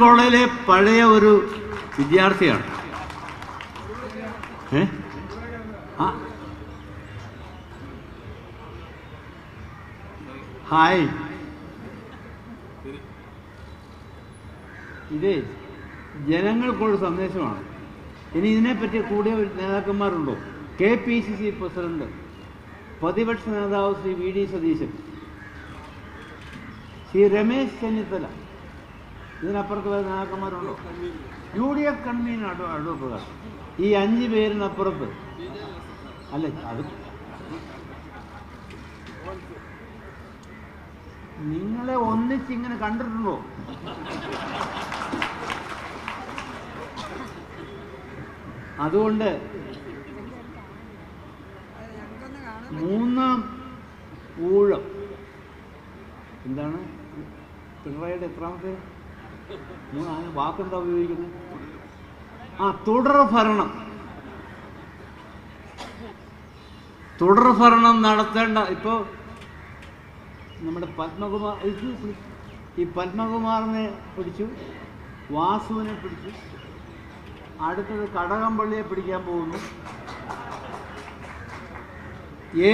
കോളേജിലെ പഴയ ഒരു വിദ്യാർത്ഥിയാണ്. ഹായ്. ഇതേ ജനങ്ങൾക്കുള്ള സന്ദേശമാണ്. ഇനി ഇതിനെപ്പറ്റി കൂടിയ നേതാക്കന്മാരുണ്ടോ? K P C C president പ്രതിപക്ഷ നേതാവ് ശ്രീ വി ഡി സതീശൻ ശ്രീ രമേശ് ചെന്നിത്തല ഇതിനപ്പുറത്ത് വരുന്ന നേതാക്കന്മാരുണ്ടോ യു ഡി എഫ് കൺവീനർ അടൂ ഈ അഞ്ച് പേരിനപ്പുറത്ത്. അല്ല അത് നിങ്ങളെ ഒന്നിച്ചിങ്ങനെ കണ്ടിട്ടുണ്ടോ? അതുകൊണ്ട് മൂന്നാം ഊഴം. എന്താണ്? പിണറായിയുടെ എത്രാമത്തെ വാക്കെന്താ ഉപയോഗിക്കുന്നത്? ആ തുടർ ഭരണം. തുടർ ഭരണം നടത്തേണ്ട ഇപ്പോൾ നമ്മുടെ പത്മകുമാർ ഈ പത്മകുമാറിനെ പിടിച്ചു വാസുവിനെ പിടിച്ചു അടുത്തത് കടകംപള്ളിയെ പിടിക്കാൻ പോകുന്നു.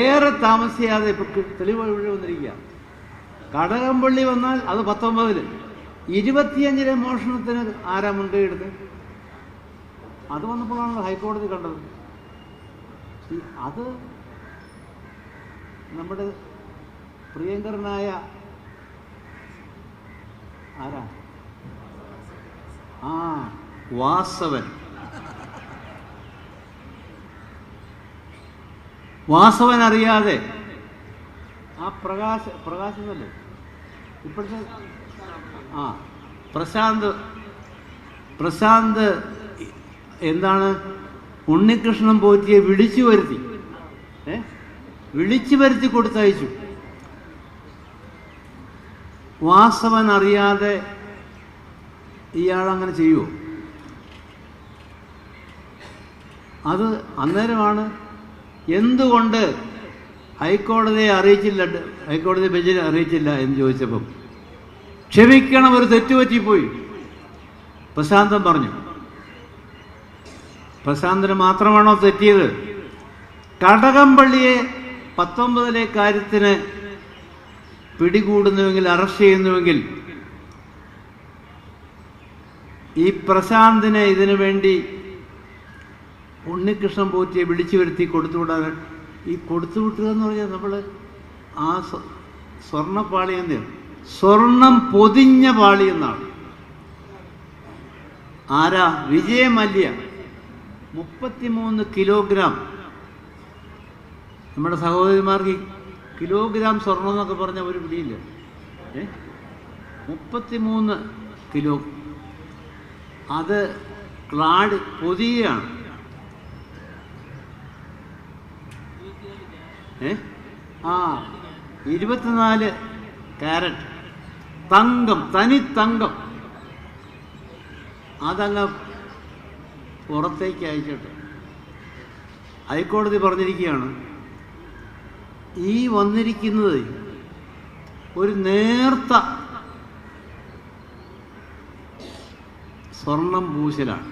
ഏറെ താമസിയാതെ ഇപ്പൊ തെളിവ് വന്നിരിക്കുക കടകംപള്ളി വന്നാൽ അത് പത്തൊമ്പതിൽ. ഇരുപത്തിയഞ്ചിലെ മോഷണത്തിന് ആരാ മുൻകൈ എടുത്ത് അത് വന്നപ്പോഴാണ് ഹൈക്കോടതി കണ്ടത്. അത് നമ്മുടെ പ്രിയങ്കരനായ ആരാ? ആ വാസവൻ. വാസവൻ അറിയാതെ ആ പ്രകാശ പ്രകാശനല്ലേ ഇപ്പോഴത്തെ ആ പ്രശാന്ത് പ്രശാന്ത് എന്താണ്? ഉണ്ണികൃഷ്ണൻ പോറ്റിയെ വിളിച്ചു വരുത്തി. ഏ? വിളിച്ചു വരുത്തി കൊടുത്തയച്ചു. വാസവൻ അറിയാതെ ഇയാൾ അങ്ങനെ ചെയ്യുമോ അത് അന്നേരമാണ് എന്തുകൊണ്ട് ഹൈക്കോടതിയെ അറിയിച്ചില്ല ഹൈക്കോടതി ബെഞ്ചിനെ അറിയിച്ചില്ല എന്ന് ചോദിച്ചപ്പം? ക്ഷമിക്കണം ഒരു തെറ്റുപറ്റിപ്പോയി പ്രശാന്തൻ പറഞ്ഞു. പ്രശാന്തന് മാത്രമാണോ തെറ്റിയത്? കടകംപള്ളിയെ പത്തൊമ്പതിലെ കാര്യത്തിന് പിടികൂടുന്നുവെങ്കിൽ അറസ്റ്റ് ചെയ്യുന്നുവെങ്കിൽ ഈ പ്രശാന്തിനെ ഇതിനു വേണ്ടി ഉണ്ണികൃഷ്ണൻ പോറ്റിയെ വിളിച്ചു വരുത്തി കൊടുത്തുവിടാൻ ഈ കൊടുത്തുവിട്ടുക എന്ന് പറഞ്ഞാൽ നമ്മൾ ആ സ്വ- സ്വർണപ്പാളി എന്ന് സ്വർണം പൊതിഞ്ഞ പാളി എന്നാണ്. ആരാ? വിജയ മല്യ. മുപ്പത്തിമൂന്ന് കിലോഗ്രാം. നമ്മുടെ സഹോദരിമാർക്ക് കിലോഗ്രാം സ്വർണം എന്നൊക്കെ പറഞ്ഞ ഒരു പിടിയില്ല? ഏ? മുപ്പത്തിമൂന്ന് കിലോ. അത് ക്ലാഡ് പൊതിയാണ് ഏ? ആ ഇരുപത്തിനാല് കാരറ്റ് തങ്കം തനി തങ്കം. അതങ്ങ് പുറത്തേക്ക് അയച്ചിട്ട് ഹൈക്കോടതി പറഞ്ഞിരിക്കുകയാണ് ഈ വന്നിരിക്കുന്നത് ഒരു നേർത്ത സ്വർണം പൂശലാണ്.